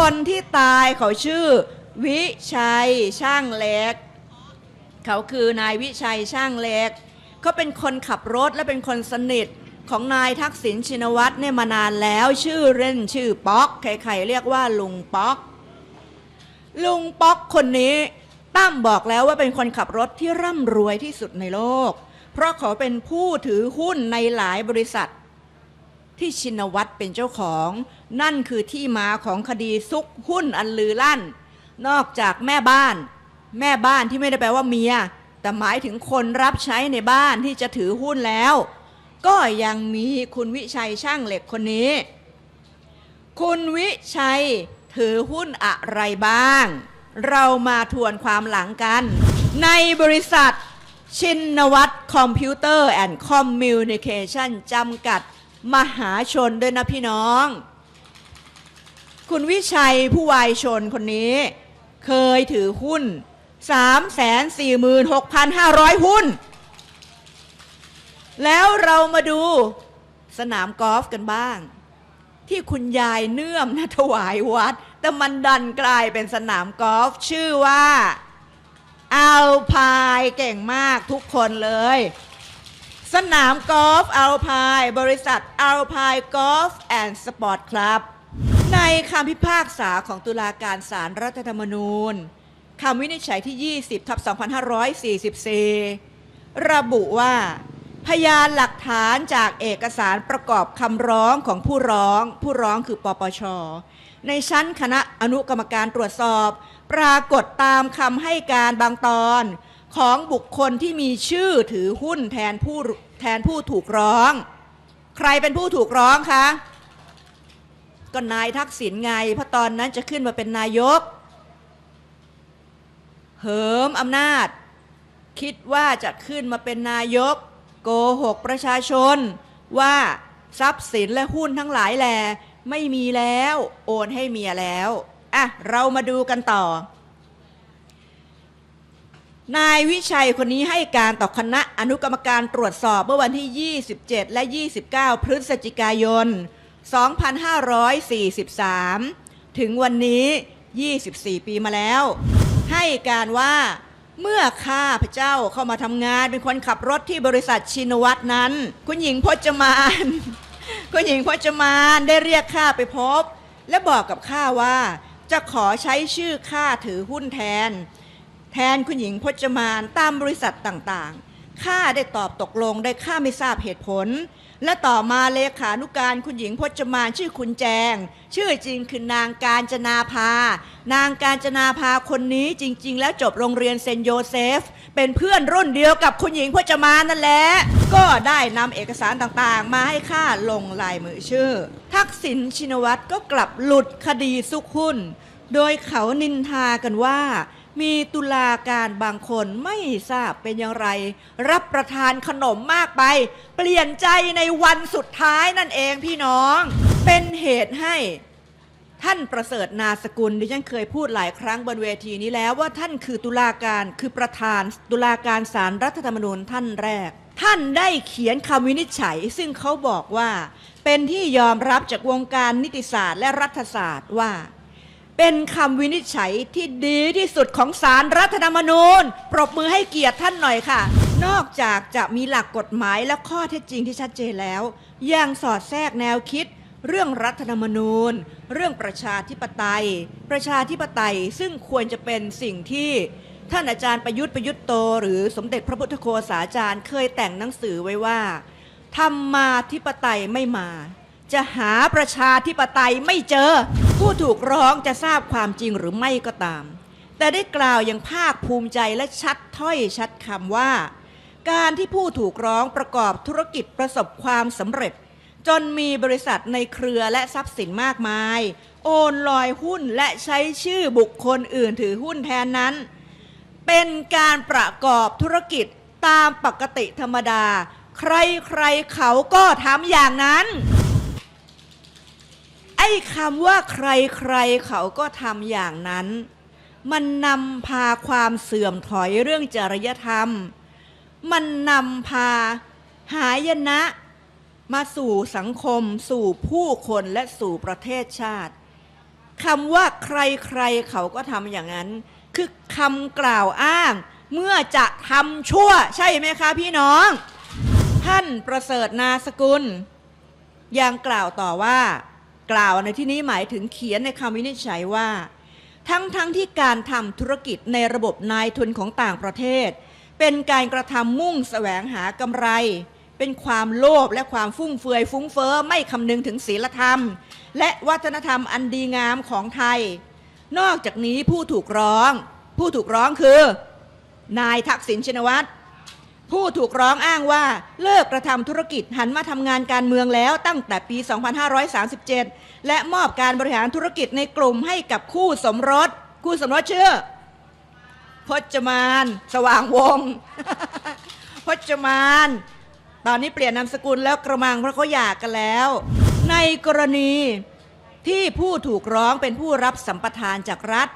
คนที่ตายเขาชื่อ วิชัยช่างเล็ก เขาคือนายวิชัยช่างเล็กเขาเป็นคนขับรถและเป็นคนสนิทของนายทักษิณชินวัตรเนี่ยมานานแล้วชื่อเล่นชื่อป๊อกใครๆเรียกว่าลุงป๊อก ลุงป๊อกคนนี้ตั้มบอกแล้วว่าเป็นคนขับรถที่ร่ำรวยที่สุดในโลก เพราะเขาเป็นผู้ถือหุ้นในหลายบริษัท ที่ชินวัตรเป็นเจ้าของ นั่นคือที่มาของคดีซุกหุ้นอันลือลั่น นอกจากแม่บ้าน แม่บ้านที่ไม่ได้แปลว่าเมีย แต่หมายถึงคนรับใช้ในบ้านที่จะถือหุ้นแล้ว ก็ยังมีคุณวิชัยช่างเหล็กคนนี้ คุณวิชัยถือหุ้นอะไรบ้าง เรามาทวนความหลังกัน ในบริษัทชินวัตรคอมพิวเตอร์แอนด์คอมมิวนิเคชันจำกัด มหาชนด้วยนะพี่น้อง คุณวิชัยผู้วายชนคนนี้ เคยถือหุ้น 346,500 หุ้น แล้วเรามาดูสนามกอล์ฟกันบ้าง ที่คุณยายเนื่อมนะถวายวัด แต่มันดันกลายเป็นสนามกอล์ฟชื่อว่าอัลพายเก่งมากทุกคนเลย สนามกอล์ฟอัลพายบริษัทอัลพายกอล์ฟแอนด์สปอร์ตคลับในคำพิพากษาของตุลาการศาลรรัฐธรรมนูญคำวินิจฉัยที่ 20ทับ2544 ระบุว่า พยานหลักฐานจากเอกสารประกอบคำร้องของผู้ร้อง ผู้ร้องคือปปช ในชั้นคณะอนุกรรมการตรวจสอบ ปรากฏตามคำให้การบางตอน ของบุคคลที่มีชื่อถือหุ้นแทนผู้แทนผู้ถูกร้อง ใครเป็นผู้ถูกร้องคะก็นายทักษิณไง เพราะตอนนั้นจะขึ้นมาเป็นนายก เหิมอำนาจ คิดว่าจะขึ้นมาเป็นนายก โกหกประชาชน ว่าทรัพย์สินและหุ้นทั้งหลายแหลไม่มีแล้ว โอนให้เมียแล้ว อะ เรามาดูกันต่อ นายวิชัยคนนี้ให้การต่อคณะอนุกรรมการตรวจสอบเมื่อวันที่ 27 และ 29 พฤศจิกายน 2543 ถึงวันนี้ 24 ปีมาแล้ว ให้การว่าเมื่อข้าพเจ้าเข้ามาทำงานเป็นคนขับรถที่บริษัทชินวัตรนั้น คุณหญิงพจมาน คุณหญิงพจมานได้เรียกข้าไปพบ และบอกกับข้าว่า จะขอใช้ชื่อข้าถือหุ้นแทน แทนคุณหญิงพจมานตามบริษัทต่างๆ ข้าได้ตอบตกลงได้ข้าไม่ทราบเหตุผล และต่อมาเลขานุการคุณหญิงพจมานชื่อคุณแจง ชื่อจริงคือนางการจนาภา นางการจนาภาคนนี้จริง ๆ แล้วจบโรงเรียนเซนโยเซฟ เป็นเพื่อนรุ่นเดียวกับคุณหญิงพจมานนั่นแหละ ก็ได้นำเอกสารต่างๆ มาให้ข้าลงลายมือชื่อ ทักษิณชินวัตรก็กลับหลุดคดีซุกหุ้น โดยเขานินทากันว่า มีตุลาการบางคนไม่ทราบเป็นอย่างไร รับประทานขนมมากไป เปลี่ยนใจในวันสุดท้ายนั่นเองพี่น้อง เป็นเหตุให้ท่านประเสริฐนาสกุลดิฉันเคยพูดหลายครั้งบนเวทีนี้แล้วว่าท่านคือตุลาการคือประธานตุลาการศารรัฐธรรมนูญท่านแรก ท่านได้เขียนคำวินิจฉัย ซึ่งเขาบอกว่า เป็นที่ยอมรับจากวงการนิติศาสตร์และรัฐศาสตร์ว่า เป็นคำวินิจฉัยที่ดีที่สุดของสารรัฐธรรมนูญ ปรบมือให้เกียรติท่านหน่อยค่ะ นอกจากจะมีหลักกฎหมายและข้อเท็จจริงที่ชัดเจนแล้ว ยังสอดแทรกแนวคิด เรื่องรัฐธรรมนูญ เรื่องประชาธิปไตย ประชาธิปไตยซึ่งควรจะเป็นสิ่งที่ท่านอาจารย์ประยุทธ์ประยุทธ์โต หรือสมเด็จพระพุทธโฆษาจารย์เคยแต่งหนังสือไว้ว่าธรรมาธิปไตยไม่มา จะหาประชาธิปไตยไม่เจอ ผู้ถูกร้องจะทราบความจริงหรือไม่ก็ตาม แต่ได้กล่าวอย่างภาคภูมิใจและชัดถ้อยชัดคำว่า การที่ผู้ถูกร้องประกอบธุรกิจประสบความสำเร็จ จนมีบริษัทในเครือและทรัพย์สินมากมาย โอนลอยหุ้นและใช้ชื่อบุคคลอื่นถือหุ้นแทนนั้น เป็นการประกอบธุรกิจตามปกติธรรมดา ใครๆเขาก็ทำอย่างนั้น ไอ้คำว่าใครๆเขาก็ทำอย่างนั้น มันนำพาความเสื่อมถอยเรื่องจริยธรรม มันนำพาหายนะ มาสู่สังคม สู่ผู้คนและสู่ประเทศชาติคำว่าใครๆเขาก็ทำอย่างนั้น คือคำกล่าวอ้าง เมื่อจะทำชั่ว ใช่ไหมคะพี่น้อง ท่านประเสริฐนาสกุล ยังกล่าวต่อว่า กล่าวในที่นี้หมายถึงเขียนในคำวินิจฉัยว่า ทั้งทั้งที่การทำธุรกิจในระบบนายทุนของต่างประเทศ เป็นการกระทำมุ่งแสวงหากำไร เป็นความโลภและความฟุ่มเฟือยฟุ้งเฟ้อไม่คำนึงถึงศีลธรรม และวัฒนธรรมอันดีงามของไทย นอกจากนี้ผู้ถูกร้อง ผู้ถูกร้องคือนายทักษิณชินวัตร ผู้ถูกร้องอ้างว่าเลิกกระทำธุรกิจหันมาทำงานการเมืองแล้วตั้งแต่ปี 2537 และมอบการบริหารธุรกิจในกลุ่มให้กับคู่สมรส คู่สมรสชื่อ พจมาน สว่างวงศพจมาน ตอนนี้เปลี่ยนนามสกุลแล้วกระมังเพราะเขาหย่ากันแล้ว ในกรณีที่ผู้ถูกร้องเป็นผู้รับสัมปทานจากรัฐ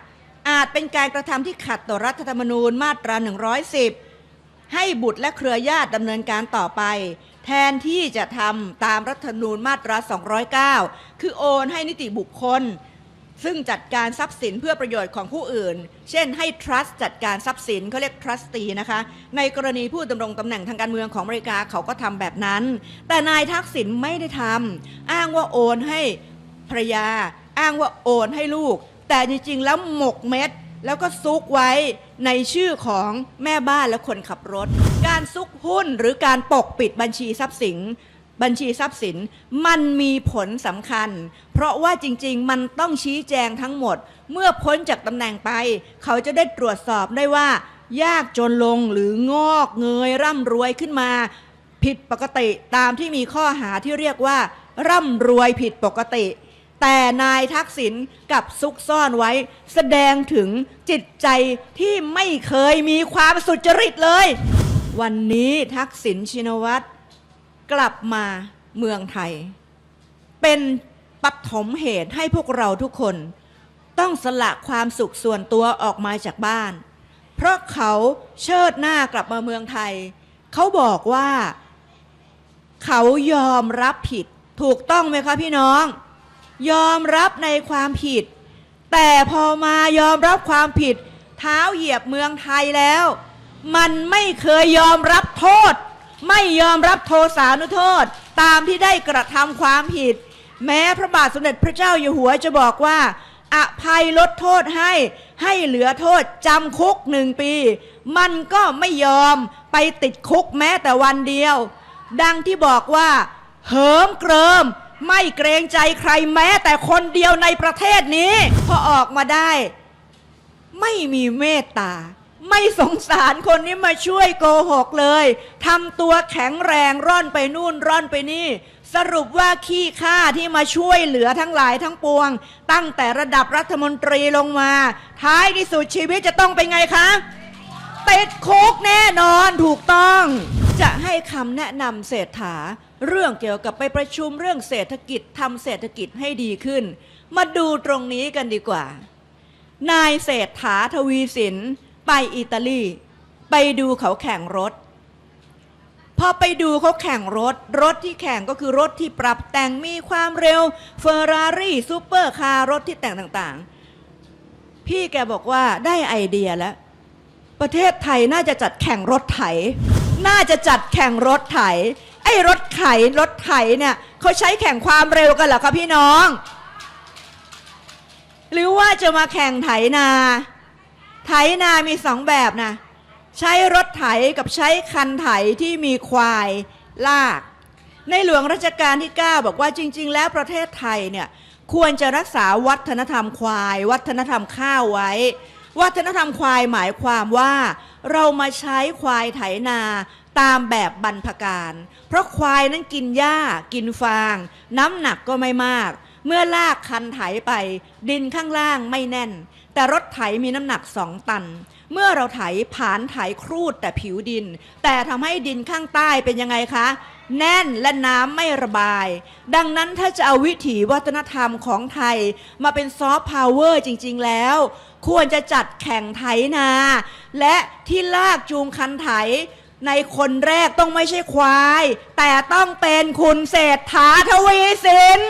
อาจเป็นการกระทำที่ขัดต่อรัฐธรรมนูญมาตรา 110 ให้บุตรและเครือญาติดำเนินการต่อไป แทนที่จะทำตามรัฐธรรมนูญมาตรา 209 คือโอนให้นิติบุคคล ซึ่งจัดการทรัพย์สินเพื่อประโยชน์ของผู้อื่น เช่นให้ trust จัดการทรัพย์สินเขาเรียก trustee นะคะ ในกรณีผู้ดำรงตำแหน่งทางการเมืองของอเมริกาเขาก็ทำแบบนั้น แต่นายทักษิณไม่ได้ทำอ้างว่าโอนให้ภรยา อ้างว่าโอนให้ลูก แต่จริงๆแล้วหมกเม็ด แล้วก็ซุกไว้ในชื่อของแม่บ้านและคนขับรถ การซุกหุ้นหรือการปกปิดบัญชีทรัพย์สิน บัญชีทรัพย์สินมันมีผลสำคัญ เพราะว่าจริงๆ มันต้องชี้แจงทั้งหมด เมื่อพ้นจากตำแหน่งไป เขาจะได้ตรวจสอบได้ว่า ยากจนลงหรืองอกเงยร่ำรวยขึ้นมา ผิดปกติตามที่มีข้อหาที่เรียกว่า ร่ำรวยผิดปกติ แต่นายทักษิณกับซุกซ่อนไว้ แสดงถึงจิตใจที่ไม่เคยมีความสุจริตเลย วันนี้ทักษิณชินวัตรกลับมาเมืองไทย เป็นปฐมเหตุให้พวกเราทุกคน ต้องสละความสุขส่วนตัวออกมาจากบ้าน เพราะเขาเชิดหน้ากลับมาเมืองไทย เขาบอกว่า เขายอมรับผิดถูกต้องไหมคะพี่น้อง ยอมรับในความผิด แต่พอมายอมรับความผิด เท้าเหยียบเมืองไทยแล้ว มันไม่เคยยอมรับโทษ ไม่ยอมรับโทสานุโทษ ตามที่ได้กระทำความผิด แม้พระบาทสมเด็จพระเจ้าอยู่หัวจะบอกว่าอภัยลดโทษให้ให้เหลือโทษจำคุกหนึ่งปี มันก็ไม่ยอมไปติดคุกแม้แต่วันเดียว ดังที่บอกว่า เหิมเกริม ไม่เกรงใจใครแม้แต่คนเดียวในประเทศนี้ พอออกมาได้ ไม่มีเมตตา ไม่สงสารคนนี้มาช่วยโกหกเลยทำตัวแข็งแรงร่อนไปนู่นร่อนไปนี่ สรุปว่าขี้ข้าที่มาช่วยเหลือทั้งหลายทั้งปวง ตั้งแต่ระดับรัฐมนตรีลงมา ท้ายที่สุดชีวิตจะต้องเป็นไงคะติดคุกแน่นอนถูกต้อง จะให้คำแนะนำเศรษฐา เรื่องเกี่ยวกับไปประชุมเรื่องเศรษฐกิจทำเศรษฐกิจให้ดีขึ้น มาดูตรงนี้กันดีกว่า นายเศรษฐาทวีสิน ไปอิตาลี ไปดูเขาแข่งรถ พอไปดูเขาแข่งรถ รถที่แข่งก็คือรถที่ปรับแต่งมีความเร็วเฟอร์รารี่ซูเปอร์คาร์รถที่แต่งต่างๆ พี่แกบอกว่าได้ไอเดียแล้ว ประเทศไทยน่าจะจัดแข่งรถไถ น่าจะจัดแข่งรถไถ ไอ้รถไถรถไถเนี่ยเขาใช้แข่งความเร็วกันเหรอคะพี่น้อง หรือว่าจะมาแข่งไถนา ไถนามีสองแบบนะใช้รถไถกับใช้คันไถที่มีควายลาก ในหลวงรัชกาลที่ 9 บอกว่าจริง ๆ แล้วประเทศไทยเนี่ยควรจะรักษาวัฒนธรรมควาย วัฒนธรรมข้าวไว้ วัฒนธรรมควายหมายความว่า เรามาใช้ควายไถนาตามแบบบรรพการ เพราะควายนั้นกินหญ้ากินฟาง น้ำหนักก็ไม่มาก เมื่อลากคันไถไป ดินข้างล่างไม่แน่น แต่รถไถมีน้ำหนักสองตัน เมื่อเราไถผานไถครูดแต่ผิวดิน แต่ทำให้ดินข้างใต้เป็นยังไงคะ แน่นและน้ำไม่ระบาย ดังนั้นถ้าจะเอาวิถีวัฒนธรรมของไทย มาเป็นซอฟต์พาวเวอร์จริง ๆ แล้ว ควรจะจัดแข่งไถนา และที่ลากจูงคันไถ ในคนแรกต้องไม่ใช่ควาย แต่ต้องเป็นคุณเศรษฐาทวีสิน